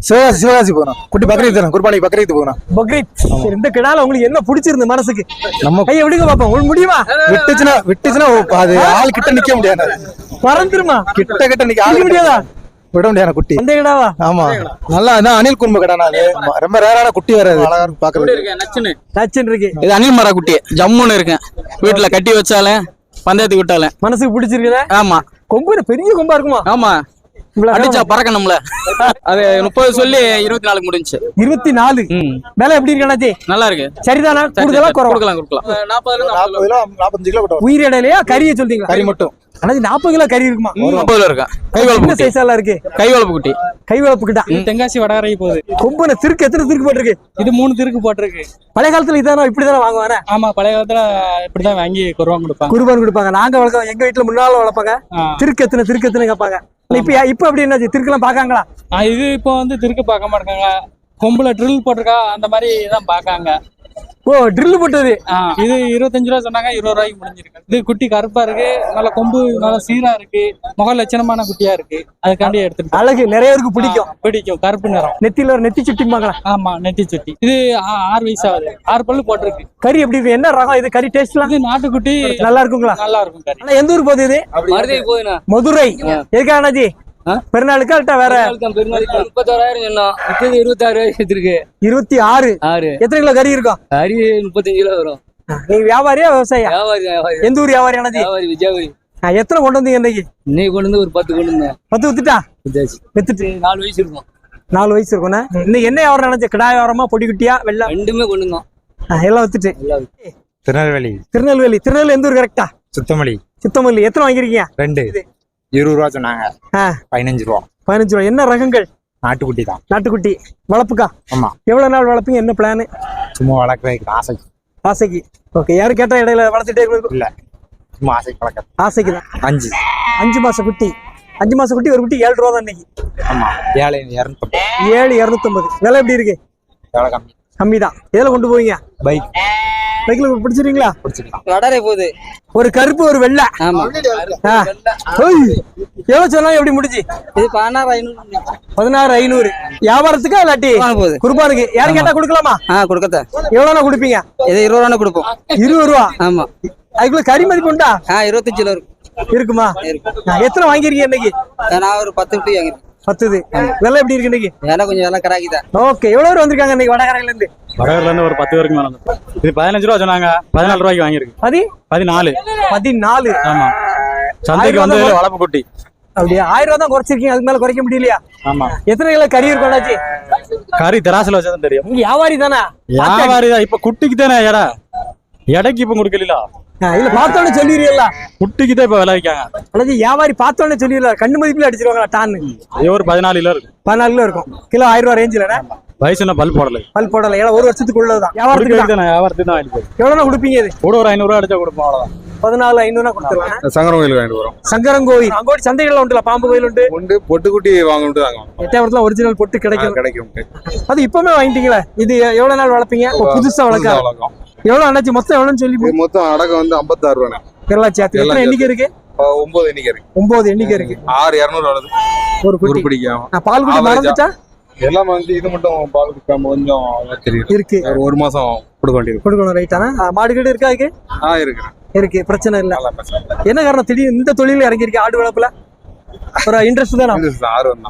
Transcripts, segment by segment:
சிவகாசி சிவகாசி போகணும். குட்டி பக்ரீத் தானே குர்பானி பக்ரீத் போகணும். பக்ரீத் இந்த கிடால உங்களுக்கு என்ன பிடிச்சிருந்து மனசுக்கு? நம்ம ஐயா எப்படிங்க பாப்போம் உங்களுக்கு முடியுமா? விட்டுச்சுன்னா விட்டுச்சுன்னா அது ஆள் கிட்ட நிக்க முடியாது. பறந்துருமா கிட்ட கிட்ட நிக்க ஆள் முடியாதா? விட முடியாது குட்டி. அந்த கிடாவா? ஆமா. நல்லா அதான் அணில் குடும்ப கடை அது ரொம்ப ரேரான குட்டி வராது அழகா இருக்கு? பாக்குறது நச்சுன்னு இருக்கு. இது அணில் மர குட்டி. ஜம்முன்னு இருக்கேன். வீட்டுல கட்டி வச்சாலே பந்தயத்துக்கு விட்டாலே. மனசுக்கு பிடிச்சிருக்குதா? ஆமா. கொம்பு பெரிய கொம்பா இருக்குமா? ஆமா. அடிச்சா பறக்கணும்ல. அது முப்பது சொல்லி இருபத்தி நாலுக்கு முடிஞ்சுச்சு. இருபத்தி நாலு? ம். விலை எப்படி இருக்கு நல்லா இருக்கு. சரிதானா? சரி, கூடுதலா கொடுக்கலாம் கொடுக்கலாம். நாற்பது கிலோ கிலோ. உயிர் இடையிலையா? கறியை சொல்றீங்களா? கறி மட்டும். அண்ணாச்சி நாற்பது கிலோ கறி இருக்குமா? முப்பதுல இருக்கேன் கை வளர்ப்பு என்ன குட்டி. சைஸ் எல்லாம் இருக்கு? கை வளர்ப்பு குட்டி. கை வளர்ப்பு கிட்ட? தென்காசி வடகரை போகுது. கொம்புன திருக்கு எத்தனை திருக்கு போட்டிருக்கு? இது மூணு திருக்கு போட்டிருக்கு. பழைய காலத்துல இதானே? இப்படிதானே வாங்குவானே ஆமா பழைய காலத்துல இப்படிதான் வாங்கி குருவாங்க கொடுப்பாங்க. குருபான் கொடுப்பாங்க. நாங்க வளர்க்கோம் எங்க வீட்டுல முன்னால வளர்ப்பாங்க. திருக்கு எத்தனை திருக்கு எத்தனை கேட்பாங்க. இப்ப இப்ப அப்படி என்னாச்சு? திருக்கெல்லாம் பாக்காங்களா இது இப்போ வந்து திருக்கு பார்க்க மாட்டாங்க. கொம்புல ட்ரில் போட்டிருக்கா அந்த மாதிரி தான் பார்க்காங்க. ஓ ட்ரில் போட்டது. இது இருபத்தஞ்சு ரூபா சொன்னாங்க இருபது ரூபாய்க்கு முடிஞ்சிருக்கு. இது குட்டி கருப்பா இருக்கு நல்ல கொம்பு நல்ல சீரா இருக்கு முக லட்சணமான குட்டியா இருக்கு. அதுக்காண்டி எடுத்துட்டு அழகு நிறைய பேருக்கு பிடிக்கும். பிடிக்கும் கருப்பு நிறம். நெத்தியில ஒரு நெத்தி சுட்டிம்பாங்களா ஆமா நெட்டி சுட்டி. இது ஆறு வயசு ஆகுது. ஆறு பல்லு போட்டிருக்கு. கறி எப்படி இருக்கு? என்ன ரகம் இது? கறி டேஸ்ட்லாம் இது நாட்டுக்குட்டி. நல்லா இருக்குங்களா? நல்லா இருக்கும் எந்த ஊர் போகுது இது? மதுரை. எதுக்கா அண்ணாஜி? ஆ? பெருநாளுக்கா இல்ல வேற? பெருநாளைக்கு முப்பத்தாறாயிரம் சொன்னோம் வித்தது இருபத்தாறு ரூபாய் எடுத்துருக்கு. இருபத்தி ஆறு? ஆறு. எத்தனை கிலோ கறி இருக்கும்? அரி முப்பத்தஞ்சு கிலோ வரும். நீங்க வியாபாரியா விவசாயியா? வியாபாரி எந்த ஊர் வியாபாரி அண்ணாஜி வியாபாரி விஜயாபாரி. ஆ, எத்தனை கொண்டு வந்தீங்க இன்னைக்கு இன்னைக்கு கொண்டு வந்து ஒரு பத்து கொண்டு வந்தேன். பத்து வித்துட்டா? வித்துட்டு. நாலு வயசு இருக்கும். நாலு வயசு இருக்கும்ண்ணே இன்னைக்கு என்ன வியாபாரம் நினைச்சு கிடா வியாபாரமா பொடி குட்டியா வெள்ளம் ரெண்டுமே கொண்டு வந்தோம். எல்லாம் வித்துட்டு. எல்லாம் திருநெல்வேலி. திருநெல்வேலி. திருநெல்வேலி எந்த ஊர் கரெக்டா சுத்தமல்லி. சித்தமல்லி. எத்தனை வாங்கிருக்கீங்க ரெண்டு. இருபது ரூபா சொன்னாங்க. பதினஞ்சு ரூபா. பதினஞ்சு ரூபா. என்ன ரகங்கள்? நாட்டுக்குட்டி தான் நாட்டுக்குட்டி. வளர்ப்புக்கா? ஆமா. எவ்வளவு நாள் வளர்ப்பீங்க? என்ன பிளான் சும்மா வளர்க்குறதுக்கு ஆசைக்கு. ஆசைக்கு. ஓகே யாரும் கேட்டா இடையில வளர்த்துட்டே இருக்கும் இல்ல. சும்மா ஆசைக்கு வளர்க்குறது. ஆசைக்கு தான் அஞ்சு. அஞ்சு மாச குட்டி. அஞ்சு மாச குட்டி ஒரு குட்டி ஏழு ரூபா தான் இன்னைக்கு. ஆமா. ஏழை இரநூத்தம்பது. ஏழு இரநூத்தம்பது. விலை எப்படி இருக்கு? எவ்வளோ கம்மி. கம்மி தான் எதில் கொண்டு போவீங்க? பைக். பைக்ல பிடிச்சிருக்கீங்களா? வடரை போகுது. ஒரு கருப்பு ஒரு வெள்ளை. எவ்வளவு சொன்னா எப்படி முடிஞ்சு இது பதினாறு ஐநூறு பதினாறு ஐநூறு. வியாபாரத்துக்கா இல்லாட்டி போகுது. குருபானுக்கு யாரும் கேட்டா கொடுக்கலாமா? ஆ கொடுக்கத்த எவ்வளவுனா கொடுப்பீங்க? இது இருபது ரூபா கொடுப்போம். இருபது ரூபா ஆமா. அதுக்குள்ள கறி மதிப்பு உண்டா? ஆ இருபத்தஞ்சு கிலோ இருக்கும்? இருக்குமா எத்தனை வாங்கிருக்கீங்க இன்னைக்கு? நான் ஒரு பத்து வாங்கிருக்கேன் பத்துது. விலை எப்படி இருக்கு இன்னைக்கு? வேலை கொஞ்சம் வேலை கராக்கிதான் ஓகே எவ்வளவு பேர் வந்திருக்காங்க இன்னைக்கு வடகரையில இருந்து வடகரில இருந்து ஒரு பத்து பேருக்கு மேல இது பதினஞ்சு ரூபா சொன்னாங்க. பதினாலு ரூபாய்க்கு வாங்கியிருக்கு. பதி? பதினாலு. பதினாலு. ஆமா. சந்தைக்கு வந்து வளர்ப்பு குட்டி அப்படியே? ஆயிரம் ரூபா தான் குறைச்சிருக்கீங்க. அதுக்கு மேல குறைக்க முடியலையா? ஆமா. எத்தனை கிலோ கறி இருக்கும் கறி தெராசுல வச்சதான் தெரியும். வியாபாரி தானே? வியாபாரி தான். இப்ப குட்டிக்கு தானே எடை எடைக்கு இப்ப கொடுக்கல இல்ல பார்த்தோன்னே சொல்லிடுறீங்களா குட்டிக்கு தான் இப்ப விலை வைக்காங்க. அண்ணாச்சி வியாபாரி பார்த்தோன்னே சொல்லிடல கண்ணு மதிப்புல அடிச்சிருவாங்களா டான்னு? இது ஒரு பதினாலு கிலோ இருக்கு. பதினாலு கிலோ இருக்கும். கிலோ ஆயிரம் ரூபா ரேஞ்சில் வயசு என்ன பல் போடல? பல் போடல. ஏன்னா ஒரு வருஷத்துக்கு உள்ளதுதான் வியாபாரத்துக்கு தான். வியாபாரத்துக்கு தான் போகுது. எவ்வளவு கொடுப்பீங்க இது? கூட ஒரு ஐநூறு ரூபா அடிச்சா கொடுப்போம் அவ்வளவுதான். பதினாலு ஐநூறுனா கொடுத்துருவாங்க சங்கரம் கோயிலுக்கு வாங்கிட்டு வரோம் சங்கரங்கோவில் அங்கோடி சந்தைகள்ல உண்டுல பாம்பு கோயில் உண்டு. உண்டு பொட்டுக்குட்டி வாங்கிட்டு வாங்குவோம் எட்டாயிரத்துல ஒரிஜினல் பொட்டு கிடைக்கும். கிடைக்கும் அது இப்பவுமே வாங்கிட்டீங்களா? இது எவ்வளவு நாள் வளர்ப்பீங்க? புதுசா வளர்க்க வளர்க்கும் எவ்வளவு அண்ணாச்சி? மொத்தம் எவ்வளவுன்னு சொல்லி மொத்தம் அடக்கம் வந்து ஐம்பத்தாறு ரூபாய் எல்லாம் சேர்த்து. எத்தனை எண்ணிக்கை இருக்கு? ஒன்பது எண்ணிக்கை இருக்கு. ஒன்பது எண்ணிக்கை இருக்கு. ஆறு இரநூறு வருது ஒரு ஆகும் நான் பால் குடி. மறந்துட்டா? எல்லாம் வந்து இது மட்டும் பால் குடிக்காம கொஞ்சம் தெரியும். இருக்கு. ஒரு மாசம் கொடுக்க வேண்டியிருக்கும் கொடுக்கணும் ரைட்டானா மாடு கீடு இருக்கா இருக்கு ஆ இருக்கு. இருக்கு பிரச்சனை இல்ல. என்ன காரணம்? திடீர் இந்த தொழில இறங்கிருக்கு ஆடு வளர்ப்புல? ஒரு இன்ட்ரெஸ்ட் தானே?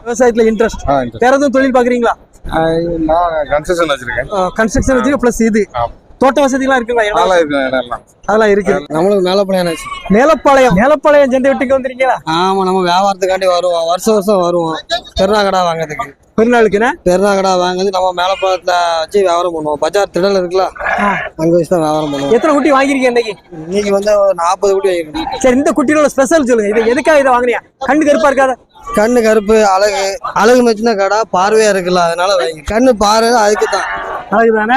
விவசாயத்துல இன்ட்ரெஸ்ட். வேற எதுவும் தொழில் பாக்குறீங்களா? நான் கன்செஷன் வச்சிருக்கேன். கன்ஸ்ட்ரக்ஷன் வச்சு பிளஸ் இது. தோட்ட வசதிலாம் இருக்குங்களா நல்லா இருக்கு அதெல்லாம் இருக்கு. நம்மளுக்கு மேல பிள்ளையாச்சு மேலப்பாளையம் மேலப்பாளையம் சந்தை விட்டுக்கு வந்திருக்கீங்களா? ஆமா நம்ம வியாபாரத்துக்காண்டி வருவோம். வருஷம் வருஷம் வருவோம். பெருநா கடை வாங்குறதுக்கு. பெருநாளுக்குண்ணே பெருநா கடை வாங்குறது நம்ம மேலப்பாளத்துல வச்சு வியாபாரம் பண்ணுவோம். பஜார் திடல் இருக்குல்ல. அங்க வச்சு தான் வியாபாரம் பண்ணுவோம். எத்தனை குட்டி வாங்கிருக்கீங்க இன்னைக்கு? இன்னைக்கு வந்து ஒரு நாற்பது குட்டி வாங்கிருக்கோம் சரி இந்த குட்டியோட ஸ்பெஷல் சொல்லுங்க. இது எதுக்காக இதை வாங்குனீங்க கண்ணு கருப்பா இருக்காத? கண்ணு கருப்பு அழகு. அழகு மச்சின கடை பார்வையா இருக்குல்ல அதனால வாங்கி கண்ணு பாரு அதுக்கு தான். அழகுதானே.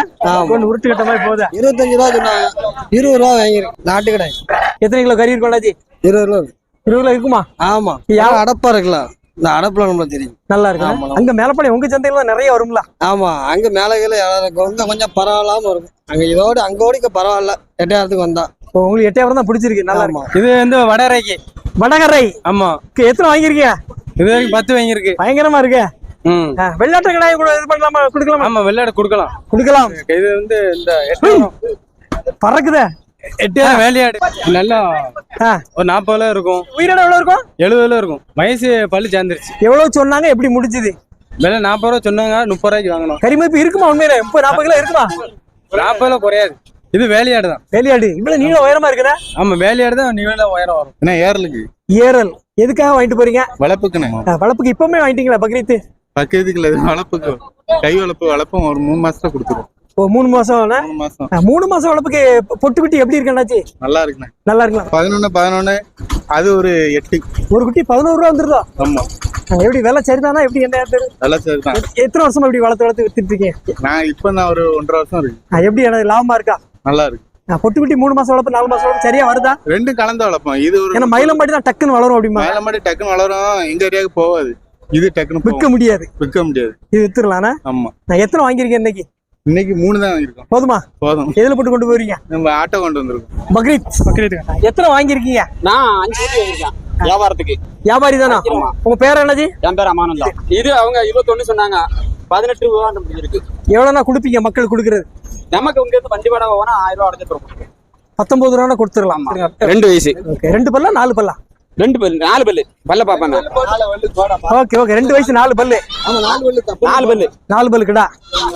ஒன்று உருட்டு கட்ட மாதிரி போகுது? இருபத்தஞ்சு ரூபா சொன்னாங்க. இருபது ரூபா வாங்கிருக்கு நாட்டு கடை. எத்தனை கிலோ கறி இருக்கும் இருபது ரூபா இருக்கு. இருபது கிலோ இருக்குமா? ஆமா. யா- ஆனா அடப்பா இருக்குல்ல இந்த அடப்புல நம்மளுக்கு தெரியும். நல்லா இருக்கு. அங்க மேலப்பாளையம் உங்க சந்தையில நிறைய வரும்ல? ஆமா. அங்க மேல கீழே இடம் இருக்கும். கொஞ்சம் பரவாயில்லாம இருக்கும். அங்க இதோட அங்கோட இங்க பரவாயில்ல. எட்டாயிரத்துக்கு வந்தா. உங்களுக்கு எட்டாயிரம் தான் பிடிச்சிருக்கு. நல்லா இருக்கு. ஆமா இது வந்து வடகரைக்கு. வடகரை. ஆமா. எத்தனை வாங்கிருக்கீங்க இது வரைக்கும் பத்து வாங்கியிருக்கு. பயங்கரமா இருக்கு. ஆ, வெள்ளாட்டு கடாயை கூட இது பண்ணலாமா? கொடுக்கலாமா? ஆமா வெள்ளாடு கொடுக்கலாம். கொடுக்கலாம். இது வந்து இந்த பறக்குதே. எட்டு வேலையாடு. நல்லா ஒரு நாற்பது கிலோ இருக்கும். உயிரினம் எவ்வளவு இருக்கும்? எழுபது கிலோ இருக்கும். வயசு பல்லு சேர்ந்துருச்சு. எவ்வளவு சொன்னாங்க? எப்படி முடிஞ்சது? விலை நாற்பது ரூபா சொன்னாங்க முப்பது ரூபாய்க்கு வாங்கணும் கரிமதிப்பு இருக்குமா உண்மையில? முப்பது நாற்பது கிலோ இருக்குமா? நாற்பது கிலோ குறையாது. இது வேலையாடு தான். வேலையாடு. இவ்வளவு நீளம் உயரமா இருக்குதா? ஆமா வேலையாடு தான். நீள உயரம் வரும். என்ன ஏறலுக்கு? ஏரல் எதுக்காக வாங்கிட்டு போறீங்க? வளர்ப்புக்குண்ணே ஆ, வளர்ப்புக்கு இப்பவுமே வாங்கிட்டீங்களா பக்ரீத்து? பக்கத்துக்கு இல்லை வளர்ப்புக்கு கை வளர்ப்பு வளர்ப்பும் ஒரு மூணு மாசத்துல கொடுத்துரும். ஓ மூணு மாசம் மூணு மாசம். ஆ, மூணு மாசம் வளர்ப்புக்கு பொட்டு குட்டி எப்படி இருக்கண்ணாச்சி நல்லா இருக்குண்ணே. நல்லா இருக்கலாம் பதினொன்னு பதினொன்னு அது ஒரு எட்டு. ஒரு குட்டி பதினோரு ரூபா வந்துருதா? ஆமா. எப்படி விலை சரிதானா? எப்படி என்ன தெரியும் நல்லா சரி தான் எத்தனை வருஷமா இப்படி வளர்த்து வளர்த்து வித்துட்டு இருக்கீங்க? நான் இப்ப நான் ஒரு ஒன்றரை வருஷம் இருக்கு. எப்படி எனக்கு லாபமா இருக்கா? நல்லா இருக்கு. பொட்டு குட்டி மூணு மாசம் வளர்ப்பு நாலு மாசம் வளர்ப்பு சரியா வருதா? ரெண்டும் கலந்து வளர்ப்போம். இது ஒரு ஏன்னா மயிலம்பாடி தான் டக்குன்னு வளரும் அப்படிமா? மேல மாடி டக்குன்னு வளரும். எங்க ஏரியாவுக்கு போகாது. இது டக்குன்னு விற்க. முடியாது. விற்க முடியாது. இது வித்துடலாம்னா? ஆமா. நான் எத்தனை வாங்கியிருக்கேன் இன்னைக்கு? இன்னைக்கு மூணு தான் இருக்கும் போதுமா? போதும். எதுல போட்டு கொண்டு போறீங்க? நம்ம ஆட்டோ கொண்டு வந்திருக்கோம். பக்ரீத். பக்ரீத் எத்தனை வாங்கியிருக்கீங்க? நான் அஞ்சு வாங்கியிருக்கேன். வியாபாரத்துக்கு. வியாபாரி தானா? உங்க பேர் என்னது? என் பேர் அமானந்தா. இது அவங்க இருபத்தொன்னு சொன்னாங்க. பதினெட்டு ரூபா இருக்கு. எவ்வளவுனா கொடுப்பீங்க மக்கள் கொடுக்கறது? நமக்கு இங்க இருந்து வண்டி வாடகை போனா ஆயிரம் ரூபா அடைஞ்சிட்டு பத்தொன்பது ரூபா கொடுத்துடலாம். ரெண்டு வயசு. ஓகே. ரெண்டு பல்லா நாலு பல்லா? ரெண்டு பல்லு நாலு பல்லு. பல்ல பாப்பேன் நான். Okay okay. ரெண்டு வயசு நாலு பல்லு. நாலு பல்லு. நாலு பல்லு கிடா.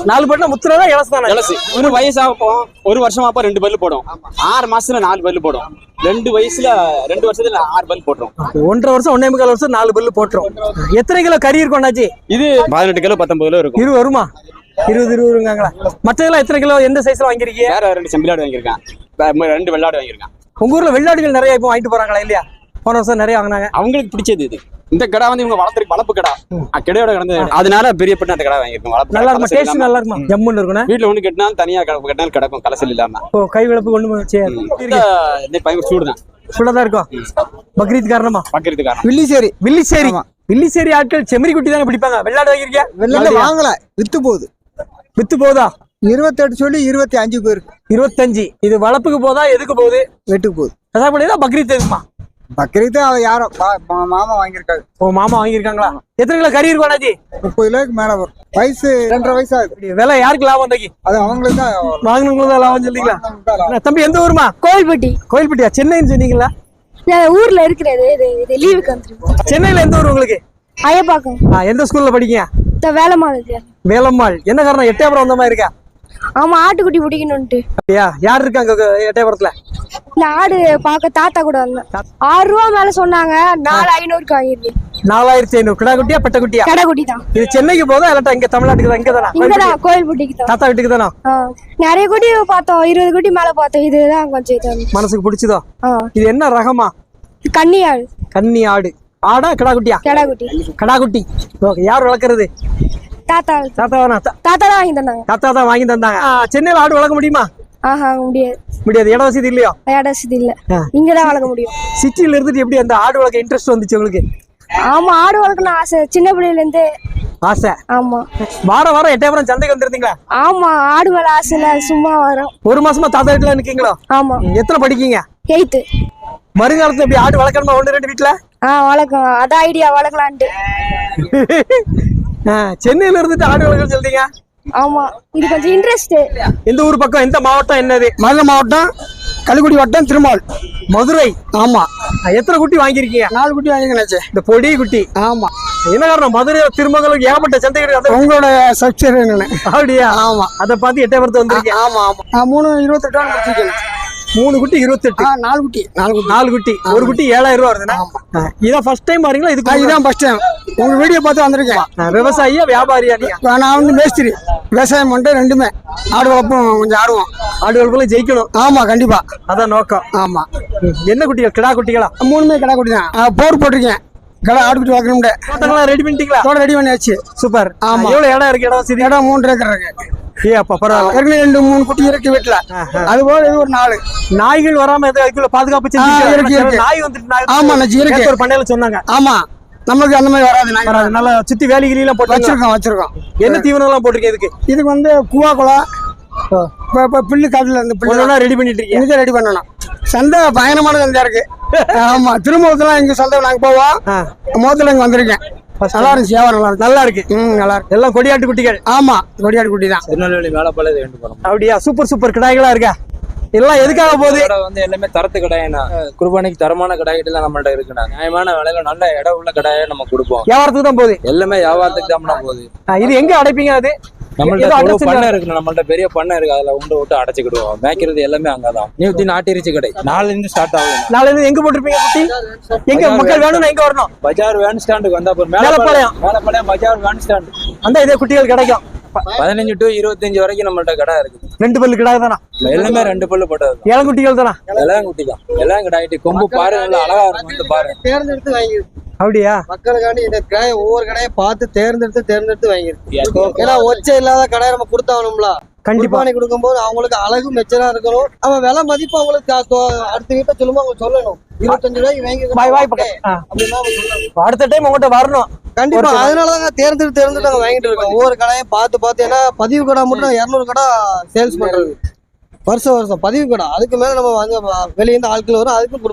நாலு பல்லுனா முத்துறதா இலசு தானே? இலசு. ஒரு வயசாக ஒரு வருஷமாப்ப ரெண்டு பல்லு போடும். ஆறு மாசத்துல நாலு பல்லு போடும். ரெண்டு வயசுல ரெண்டு வருஷத்துல ஆறு பல்லு போட்டுரும். ஒன்றரை வருஷம் ஒன்னே முக்கால் வருஷம் நாலு பல்லு போட்டுரும். எத்தனை கிலோ கறி இருக்கும் அண்ணாச்சி? இது பதினெட்டு கிலோ பத்தொன்பது கிலோ இருக்கும். இருபது வருமா? இருபது இருபது இருக்காங்களா? மற்றதெல்லாம் எத்தனை கிலோ எந்த சைஸ்ல வாங்கிருக்கீங்க வேற ரெண்டு செம்பிலாடு வாங்கியிருக்கேன். ரெண்டு வெள்ளாடு வாங்கியிருக்கேன். உங்க ஊர்ல வெள்ளாடுகள் நிறைய இப்போ வாங்கிட்டு போறாங்களா இல்லையா? போன வருஷம் நிறைய வாங்கினாங்க. அவங்களுக்கு பிடிச்சது இது. இந்த கடை வந்து இவங்க வளர்த்துருக்கு வளர்ப்பு கடை. கிடையோட கிடந்து அதனால பெரியப்பட்ட அந்த கடை வாங்கியிருக்கோம் வளர்ப்பு நல்லா. இருக்குமா? டேஸ்ட். நல்லா இருக்குமா? ஜம்முன்னு இருக்குண்ணே? வீட்டுல ஒண்ணு கட்டினாலும் தனியா கட்டினாலும் கிடக்கும் கலசல் இல்லாம. ஓ கை விளப்பு இன்னைக்கு பயங்கர சூடு தான் சுள்ளதான் இருக்கும் பக்ரீத் காரணமா? பக்கிறதுக்கு காரணம். வில்லிசேரி. வில்லிச்சேரி வில்லிச்சேரி ஆட்கள் செம்மறி குட்டி தானே பிடிப்பாங்க? வெள்ளாடு வாங்கிருக்கியா வெள்ளம் வாங்கல. வித்து போகுது. வித்து போதா? இருபத்தெட்டு சொல்லி இருபத்தி அஞ்சு போயிருக்கு இருபத்தஞ்சு. இது வளர்ப்புக்கு போதா எதுக்கு போகுது? வெட்டுக்கு போகுது. கசாப்படியா பக்ரீத் எதுக்குமா பக்ரீத்து அவ யாரோ பா- மா- மாமா வாங்கியிருக்காரு. ஓ மாமா வாங்கியிருக்காங்களா? எத்தனை கிலோ கறி இருக்கும் அண்ணாச்சி? முப்பது கிலோக்கு மேல வரும். வயசு ரெண்டரை வயசு ஆகுது விலை யாருக்கு லாபம் இன்னைக்கு அது அவங்களுக்கு தான் வாங்கினவங்களுக்கு தான் லாபம். சொல்லிங்களா தம்பி எந்த ஊருமா கோவில்பட்டி கோயில்பட்டியா? சென்னைன்னு சொன்னீங்களா? நான் ஊர்ல இருக்கிறது இது லீவுக்கு வந்துருக்கோம் சென்னையில எந்த ஊர் உங்களுக்கு? ஐயப்பாக்கம் எந்த ஸ்கூல்ல படிக்கீங்க? இந்த வேலை மாலுக்கு வேலம்மாள். என்ன காரணம்? எட்டயபுரம் வந்த மாதிரி இருக்கா? ஆமா ஆட்டுக்குட்டி பிடிக்கணும்ட்டு அப்படியா? யார் இருக்காங்க எட்டயபுரத்துல? இந்த ஆடு பார்க்க தாத்தா கூட வந்தேன். ஆறு ரூபா மேல சொன்னாங்க நாலு ஐநூறுக்கு வாங்கிருக்கேன் நாலாயிரத்தி ஐநூறு. கிடா குட்டியா பெட்ட குட்டியா கடைக்குட்டி தான் இது சென்னைக்கு போதா இல்லாட்டா இங்க தமிழ்நாட்டுக்கு தான்? இங்க தானா இங்கதான் கோயில்பட்டிக்கு தான். தாத்தா வீட்டுக்கு தானா? ஆ. நிறைய குட்டி பார்த்தோம் இருபது குட்டி மேல பார்த்தோம். இதுதான் கொஞ்சம் இது. மனசுக்கு பிடிச்சதோ? ஆ. இது என்ன ரகமா? கன்னி ஆடு கன்னி ஆடு. ஆடா கிடா குட்டியா கடைக்குட்டி கடா குட்டி ஓகே யார் வளர்க்கறது? தாத்தா. தாத்தா தாத்தா தான் வாங்கி தந்தாங்க. தாத்தா தான் வாங்கி தந்தாங்க. ஆ, சென்னையில ஆடு வளர்க்க முடியுமா? ஆஹா முடியாது. முடியாது. இட வசதி இல்லையோ? இட வசதி இல்ல. ஆ. இங்கதான் வளர்க்க முடியும். சிட்டில இருந்துட்டு எப்படி அந்த ஆடு வளர்க்க இன்ட்ரெஸ்ட் வந்துச்சு உங்களுக்கு? ஆமா ஆடு வளர்க்கணும் ஆசை. சின்ன பிள்ளையில இருந்து ஆசை. ஆமா. வாரம் வாரம் எட்டயபுரம் சந்தைக்கு வந்திருந்தீங்களா? ஆமா ஆடு மேல ஆசை இல்ல சும்மா வரும். ஒரு மாசமா தாத்தா வீட்டுல நிக்கீங்களோ? ஆமா. எத்தனை படிக்கீங்க? எயித்து. வருங்காலத்துல எப்படி ஆடு வளர்க்கணுமா? ஒன்று ரெண்டு வீட்டுல? ஆ வளர்க்கும் அதான் ஐடியா வளர்க்கலான்ட்டு. சென்னையில இருந்துட்டு ஆடு வளர்க்க சொல்றீங்க? ஆமா இது கொஞ்சம் இன்ட்ரெஸ்ட் எந்த ஊர் பக்கம் எந்த மாவட்டம் என்னது? மதுரை மாவட்டம் கள்ளிக்குடி வட்டம் திருமால். மதுரை? ஆமா. எத்தனை குட்டி வாங்கியிருக்கீங்க? நாலு குட்டி வாங்கிக்கணாச்சே இந்த பொடி குட்டி? ஆமா. என்ன காரணம்? மதுரை திருமங்கலம் ஏகப்பட்ட சந்தைகள் அந்த உங்களோட சப்ஸ்டர் என்னன்னு அப்படியா? ஆமா. அதை பார்த்து எட்டயபுரத்து வந்திருக்கீங்க. ஆமா ஆமா. நான் மூணு இருபத்தெட்டு ரூபா முடிச்சிருக்கேன் மூணு குட்டி இருபத்தெட்டு? நாலு குட்டி. நாலு குட்டி. நாலு குட்டி. ஒரு குட்டி ஏழாயிரம் ரூபா வருதுன்னா இதான் ஃபர்ஸ்ட் டைம் வரீங்களா? இதுக்கு இதான் ஃபர்ஸ்ட் டைம் உங்க வீடியோ பார்த்து வந்திருக்கேன். விவசாயியா வியாபாரியா நீங்க நான் வந்து மேஸ்திரி. விவசாயம் பண்ணிட்டு ரெண்டுமே. ஆடு வளர்ப்பும் கொஞ்சம் ஆடுவோம். ஆடு வளர்ப்புல ஜெயிக்கணும். ஆமா கண்டிப்பா. அதான் நோக்கம். ஆமா. என்ன குட்டிகள்? கிடா குட்டிகளா? மூணுமே கடை குட்டி தான். போர் போட்டிருக்கேன். கடை ஆடு குட்டி தோட்டங்களாம் ரெடி பண்ணிட்டீங்களா? தோட ரெடி பண்ணியாச்சு. சூப்பர். ஆமா. எவ்வளவு இடம் இருக்கு? இடம் வசதி இடம் மூன்று ஏக்கர் இருக்கு. ஏ அப்பா பரவாயில்ல. ஏற்கனவே ரெண்டு மூணு குட்டி இருக்கு வீட்டுல. அது போக இது ஒரு நாலு. நாய்கள் வராம எதாவது பாதுகாப்பு செஞ்சு. நாய் வந்துட்டு ஆமா, நச்சு, இருக்கு. ஒரு பண்ணையில சொன்னாங்க. ஆமா. நம்மளுக்கு அந்த மாதிரி வராது. நாங்க வராது. நல்லா சுத்தி வேலி கிளி எல்லாம் போட்டு வச்சிருக்கோம் வச்சிருக்கோம். என்ன தீவனம் எல்லாம் போட்டிருக்கேன் இதுக்கு? இதுக்கு வந்து குவா குளம் இப்போ இப்போ பில்லு காட்டுல இருந்து பில்லு ஒண்ணு ரெடி பண்ணிட்டு இன்னைக்கு ரெடி பண்ணணும். சந்தை பயங்கரமான சந்தையா இருக்கு. ஆமா திருமுகத்துல இங்க சந்தை நாங்க போவோம். ஆ. முகத்துல இங்க வந்திருக்கேன். நல்லா இருந்துச்சு வியாபாரம் நல்லா இருக்கு நல்லா இருக்கு. ம் நல்லா இருக்கு. எல்லாம் கொடியாட்டு குட்டிகள். ஆமா கொடியாடு குட்டி தான். திருநெல்வேலி மேலப்பாளையம் வேண்டு போறோம் அப்படியா? Super super. கிடாய்களா இருக்கா? எல்லாம் எதுக்காக போகுது? கடை வந்து எல்லாமே தரத்து கடையண்ணா குர்பானிக்கு தரமான கடாய்கிட்ட நம்மள்ட்ட இருக்குண்ணா. நியாயமான விலையில நல்ல இடம் உள்ள கடாயை நம்ம கொடுப்போம். வியாபாரத்துக்கு தான் போகுது? எல்லாமே வியாபாரத்துக்கு தான் போகுது. இது எங்க அடைப்பீங்க அது? நம்மள்ட்ட பண்ணை இருக்கு நம்மள்ட்ட பெரிய பண்ணை இருக்கு. அதுல உண்டு விட்டு அடைச்சுக்கிடுவோம். மேய்க்கிறது எல்லாமே அங்கதான். நியூத்தி நாட்டிருச்சி கடை. நாலுல இருந்து ஸ்டார்ட் ஆகும். நாளைல இருந்து எங்க போட்டிருப்பீங்க குட்டி? எங்க மக்கள் வேணும்னா எங்க வரணும்? பஜார் வேன் ஸ்டாண்டுக்கு வந்தா. மேலப்பாளையம். மேலப்பாளையம். பஜார் வேன் ஸ்டாண்டு அந்த இதே குட்டிகள் கிடைக்கும். பதினஞ்சு டு இருபத்தஞ்சு வரைக்கும் நம்மள்ட்ட கடை இருக்கு. ரெண்டு பல்லு கிடாய் தானா? எல்லாமே ரெண்டு பல்லு போட்டது இளங்குட்டிகள் தானா? எல்லாம் குட்டி தான் எல்லாம் கடாயிட்டு கொம்பு பாரு நல்லா அழகா இருக்கும் வந்து பாரு தேர்ந்தெடுத்து வாங்கிருக்கு. அப்படியா? மக்களுக்காண்டி இந்த கடையை ஒவ்வொரு கடையை பார்த்து தேர்ந்தெடுத்து தேர்ந்தெடுத்து வாங்கிருக்கு. ஏன்னா ஒச்சை இல்லாத கடையை நம்ம கொடுத்தாகணும்ல. கண்டிப்பா. கொடுக்கும்போது அவங்களுக்கு அழகு மெச்சரா இருக்கணும். அவன் விலை மதிப்பு அவங்களுக்கு அடுத்த வீட்டை சொல்லும்போது அவங்க சொல்லணும். இருபத்தஞ்சு ரூபாய்க்கு வாங்கி வாய். அப்படின்னா. அடுத்த டைம் உங்ககிட்ட வரணும். கண்டிப்பா. அதனாலதாங்க தேர்ந்தெடுத்து தேர்ந்தெடுத்து நாங்க வாங்கிட்டு இருக்கோம். ஒவ்வொரு கடையும் பார்த்து பார்த்து ஏன்னா பதிவு கடை மட்டும் இரநூறு கடை சேல்ஸ் பண்றது. வருஷம் வருஷம் பதிவு கடை. அதுக்கு மேல நம்ம வந்து வெளியே இருந்து ஆட்கள் வரும் அதுக்கு